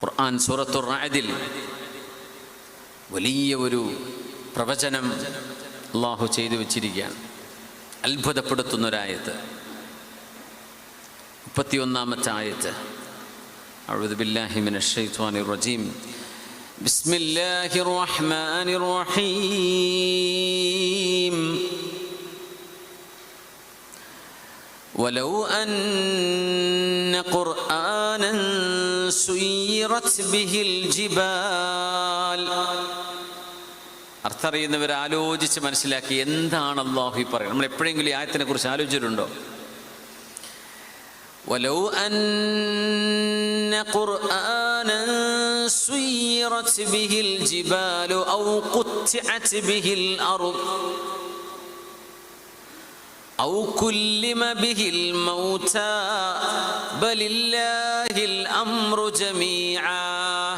ഖുർആൻ സൂറത്തു റാദിൽ വലിയ ഒരു പ്രവചനം അള്ളാഹു ചെയ്തു വച്ചിരിക്കുകയാണ് അത്ഭുതപ്പെടുത്തുന്നൊരായത്ത് മുപ്പത്തിയൊന്നാമത്തെ ആയത്ത് أعوذ بالله من الشيطان الرجيم بسم الله الرحمن الرحيم ولو أن قرآنا سيرت به الجبال അർത്ഥം അറിയുന്നവർ ആലോചിച്ച് മനസ്സിലാക്കി എന്താണ് അള്ളാഹു ഈ പറയുന്നത് നമ്മൾ എപ്പോഴെങ്കിലും ഈ ആയത്തിനെ കുറിച്ച് ആലോചിച്ചിട്ടുണ്ടോ ولو أن قرآنا سيرت به الجبال أو قطعت به الأرض أو كلم به الموتى بل الله الأمر جميعا.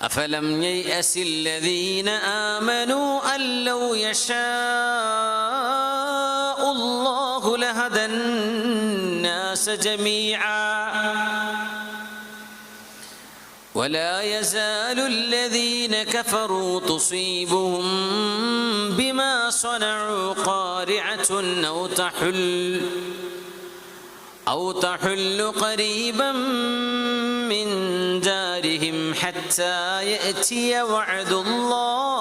أفلم ييأس الذين آمنوا أن لو يشاء الله لهدى الناس جميعا. ولا يزال الذين كفروا تصيبهم بما صنعوا قارعة أو تحل أو تحل قريبا من دارهم حتى يأتي وعد الله.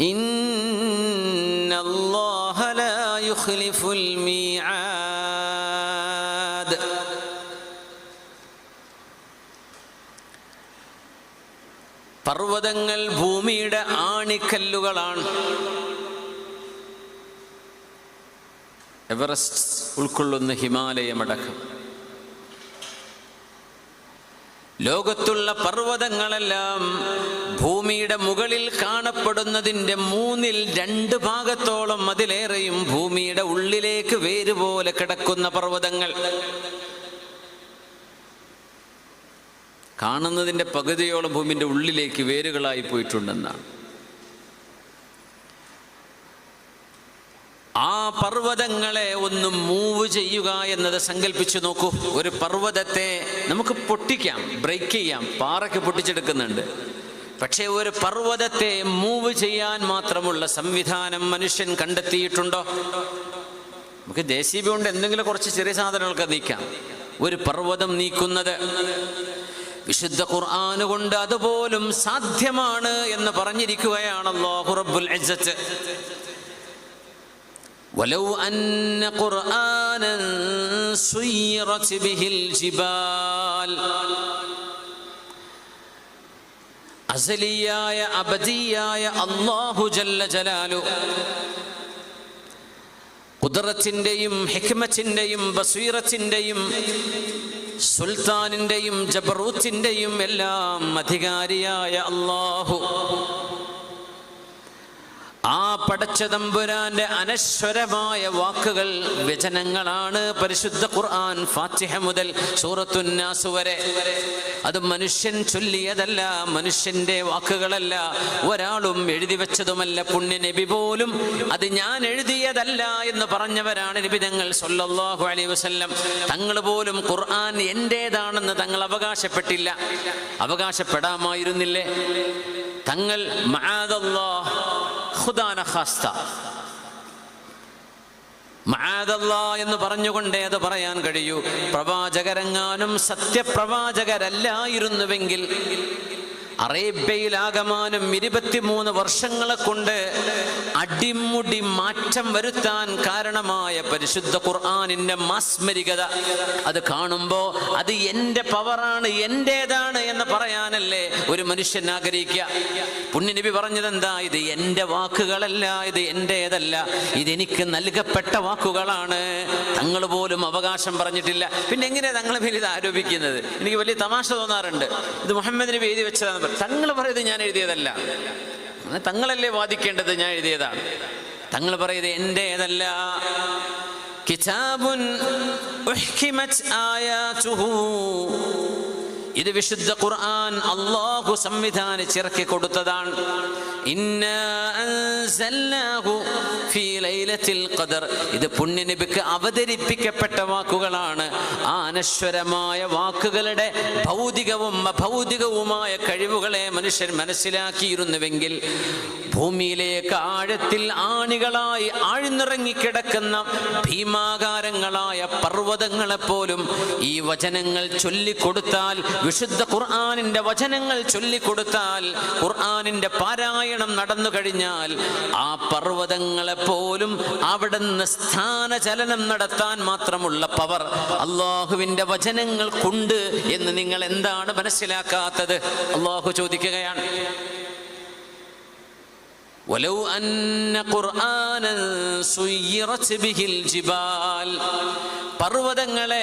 إن الله لا يخلف الميعاد. പർവതങ്ങൾ ഭൂമിയുടെ ആണിക്കല്ലുകളാണ്. എവറസ്റ്റ് ഉൾക്കൊള്ളുന്ന ഹിമാലയമടക്കം. ലോകത്തുള്ള പർവതങ്ങളെല്ലാം ഭൂമിയുടെ മുകളിൽ കാണപ്പെടുന്നതിന്റെ മൂന്നിൽ രണ്ട് ഭാഗത്തോളം അതിലേറെയും ഭൂമിയുടെ ഉള്ളിലേക്ക് വേരുപോലെ കിടക്കുന്ന പർവതങ്ങൾ. കാണുന്നതിന്റെ പകുതിയോളം ഭൂമിന്റെ ഉള്ളിലേക്ക് വേരുകളായി പോയിട്ടുണ്ടെന്നാണ്. ആ പർവതങ്ങളെ ഒന്ന് മൂവ് ചെയ്യുക എന്നത് സങ്കല്പിച്ചു നോക്കൂ. ഒരു പർവതത്തെ നമുക്ക് പൊട്ടിക്കാം ബ്രേക്ക് ചെയ്യാം പാറയ്ക്ക് പൊട്ടിച്ചെടുക്കുന്നുണ്ട്. പക്ഷേ ഒരു പർവതത്തെ മൂവ് ചെയ്യാൻ മാത്രമുള്ള സംവിധാനം മനുഷ്യൻ കണ്ടെത്തിയിട്ടുണ്ടോ? നമുക്ക് ബി കൊണ്ട് എന്തെങ്കിലും കുറച്ച് ചെറിയ സാധനങ്ങളൊക്കെ നീക്കാം. ഒരു പർവതം നീക്കുന്നത്. വിശുദ്ധ ഖുർആൻ കൊണ്ട് അതുപോലും സാധ്യമാണ് എന്ന് പറഞ്ഞിരിക്കുകയാണ് അല്ലാഹു റബ്ബുൽ ഇസ്സത്ത് ولو أن قرآنا سيرت به الجبال അസലിയായ അബദിയായ അള്ളാഹു ജല്ല ജലാലു കുദറത്തിൻ്റെയും ഹിക്മത്തിൻ്റെയും ബസീറത്തിൻ്റെയും സുൽത്താനിന്റെയും ജബറൂത്തിന്റെയും എല്ലാം അധികാരിയായ അള്ളാഹു ആ പടച്ച തമ്പുരാന്റെ അനശ്വരമായ വാക്കുകൾ വചനങ്ങളാണ് പരിശുദ്ധ ഖുർആൻ ഫാത്തിഹ മുതൽ സൂറത്തുന്നാസ് വരെ. അത് മനുഷ്യൻ ചൊല്ലിയതല്ല മനുഷ്യന്റെ വാക്കുകളല്ല. ഒരാളും എഴുതി വെച്ചതുമല്ല. പുണ്യ നബി പോലും അത് ഞാൻ എഴുതിയതല്ല എന്ന് പറഞ്ഞവരാണ് നബിതങ്ങൾ സൊല്ലാഹു അലൈഹി വസ്ല്ലം. തങ്ങൾ പോലും ഖുർആൻ എന്റേതാണെന്ന് തങ്ങൾ അവകാശപ്പെട്ടില്ല. അവകാശപ്പെടാമായിരുന്നില്ലേ? തങ്ങൾ മആദല്ലാഹ് ഖുദാന ഖാസ്ത. മആദല്ല എന്ന് പറഞ്ഞുകൊണ്ടേ അത് പറയാൻ കഴിയൂ. പ്രവാചകരെങ്ങാനും സത്യപ്രവാചകരല്ലായിരുന്നുവെങ്കിൽ അറേബ്യയിലാകമാനം ഇരുപത്തിമൂന്ന് വർഷങ്ങളെ കൊണ്ട് അടിമുടി മാറ്റം വരുത്താൻ കാരണമായ പരിശുദ്ധ ഖുർആാനിന്റെ മാസ്മരികത. അത് കാണുമ്പോ അത് എന്റെ പവറാണ് എന്റേതാണ് എന്ന് പറയാനല്ലേ ഒരു മനുഷ്യൻ ആഗ്രഹിക്കുക. പുണ്യനബി പറഞ്ഞതെന്താ? ഇത് എന്റെ വാക്കുകളല്ല ഇത് എന്റേതല്ല ഇതെനിക്ക് നൽകപ്പെട്ട വാക്കുകളാണ്. തങ്ങൾ പോലും അവകാശം പറഞ്ഞിട്ടില്ല. പിന്നെ എങ്ങനെയാണ് തങ്ങളെ പേര് ഇത് ആരോപിക്കുന്നത്? എനിക്ക് വലിയ തമാശ തോന്നാറുണ്ട്. ഇത് മുഹമ്മദ് നബി എഴുതി വെച്ചതാണ് തങ്ങൾ പറയുന്നത് ഞാൻ എഴുതിയതല്ല. തങ്ങളല്ലേ വാദിക്കേണ്ടത്? ഞാൻ എഴുതിയതാണ്. തങ്ങൾ പറയുന്നത് എന്റേതല്ല കിതാബുൻ ആയാതുഹു. ഇത് വിശുദ്ധ ഖുർആൻ അള്ളാഹു സംവിധാനിച്ചിറക്കി കൊടുത്തതാണ്. ഇത് പുണ്യനബിക്ക് അവതരിപ്പിക്കപ്പെട്ട വാക്കുകളാണ്. ആ അനശ്വരമായ വാക്കുകളുടെ ഭൗതികവും അഭൗതികവുമായ കഴിവുകളെ മനുഷ്യൻ മനസ്സിലാക്കിയിരുന്നുവെങ്കിൽ ഭൂമിയിലേക്ക് ആഴത്തിൽ ആണികളായി ആഴ്ന്നിറങ്ങിക്കിടക്കുന്ന ഭീമാകാരങ്ങളായ പർവതങ്ങളെപ്പോലും ഈ വചനങ്ങൾ ചൊല്ലിക്കൊടുത്താൽ വിശുദ്ധ ഖുർആാനിന്റെ വചനങ്ങൾ ചൊല്ലിക്കൊടുത്താൽ ഖുർആാനിന്റെ പാരായണം നടന്നു കഴിഞ്ഞാൽ ആ പർവ്വതങ്ങളെപ്പോലും അവിടുന്ന് സ്ഥാനചലനം നടത്താൻ മാത്രമുള്ള പവർ അള്ളാഹുവിന്റെ വചനങ്ങൾക്കുണ്ട് എന്ന് നിങ്ങൾ എന്താണ് മനസ്സിലാക്കാത്തത് അള്ളാഹു ചോദിക്കുകയാണ് ولو أن قرآنا سيرت به الجبال പർവതങ്ങളെ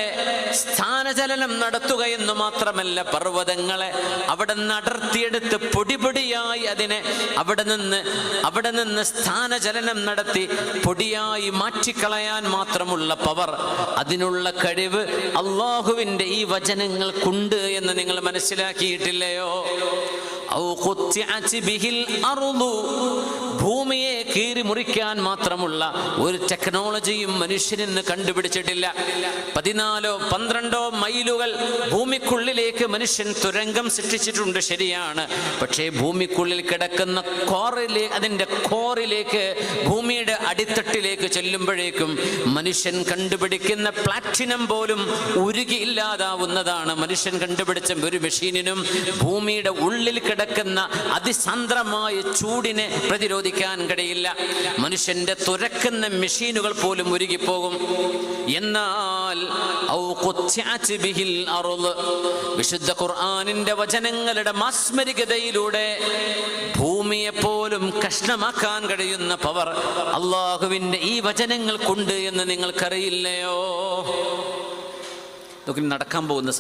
സ്ഥാനചലനം നടത്തുക എന്ന് മാത്രമല്ല പർവതങ്ങളെ അവിടെ നിന്ന് അടർത്തിയെടുത്ത് പൊടിപൊടിയായി അതിനെ അവിടെ നിന്ന് അവിടെ നിന്ന് സ്ഥാനചലനം നടത്തി പൊടിയായി മാറ്റിക്കളയാൻ മാത്രമുള്ള പവർ അതിനുള്ള കഴിവ് അള്ളാഹുവിന്റെ ഈ വചനങ്ങൾക്കുണ്ട് എന്ന് നിങ്ങൾ മനസ്സിലാക്കിയിട്ടില്ലയോ? ഔ കീറി മുറിക്കാൻ മാത്രമുള്ള ഒരു ടെക്നോളജിയും മനുഷ്യനിന്ന് കണ്ടുപിടിച്ചിട്ടില്ല. പതിനാലോ പന്ത്രണ്ടോ മൈലുകൾ ഭൂമിക്കുള്ളിലേക്ക് മനുഷ്യൻ തുരങ്കം സൃഷ്ടിച്ചിട്ടുണ്ട് ശരിയാണ്. പക്ഷേ ഭൂമിക്കുള്ളിൽ കിടക്കുന്ന കോറിലെ അതിന്റെ കോറിലേക്ക് ഭൂമിയുടെ അടിത്തട്ടിലേക്ക് ചെല്ലുമ്പോഴേക്കും മനുഷ്യൻ കണ്ടുപിടിക്കുന്ന പ്ലാറ്റിനം പോലും ഉരുകി ഇല്ലാതാവുന്നതാണ്. മനുഷ്യൻ കണ്ടുപിടിച്ച ഒരു മെഷീനിനും ഭൂമിയുടെ ഉള്ളിൽ കിടക്കുന്ന അതിസാന്ദ്രമായ ചൂടിനെ പ്രതിരോധിക്കാൻ കഴിയില്ല. മനുഷ്യന്റെ തുരക്കുന്ന മെഷീനുകൾ പോലും ഉരുകിപ്പോകും. എന്നാൽ. വിശുദ്ധ ഖുർആാനിന്റെ വചനങ്ങളുടെ മാസ്മരികതയിലൂടെ ഭൂമിയെ പോലും കഷ്ണമാക്കാൻ കഴിയുന്ന പവർ അള്ളാഹുവിന്റെ ഈ വചനങ്ങൾക്കുണ്ട് എന്ന് നിങ്ങൾക്കറിയില്ലയോ? നടക്കാൻ പോകുന്ന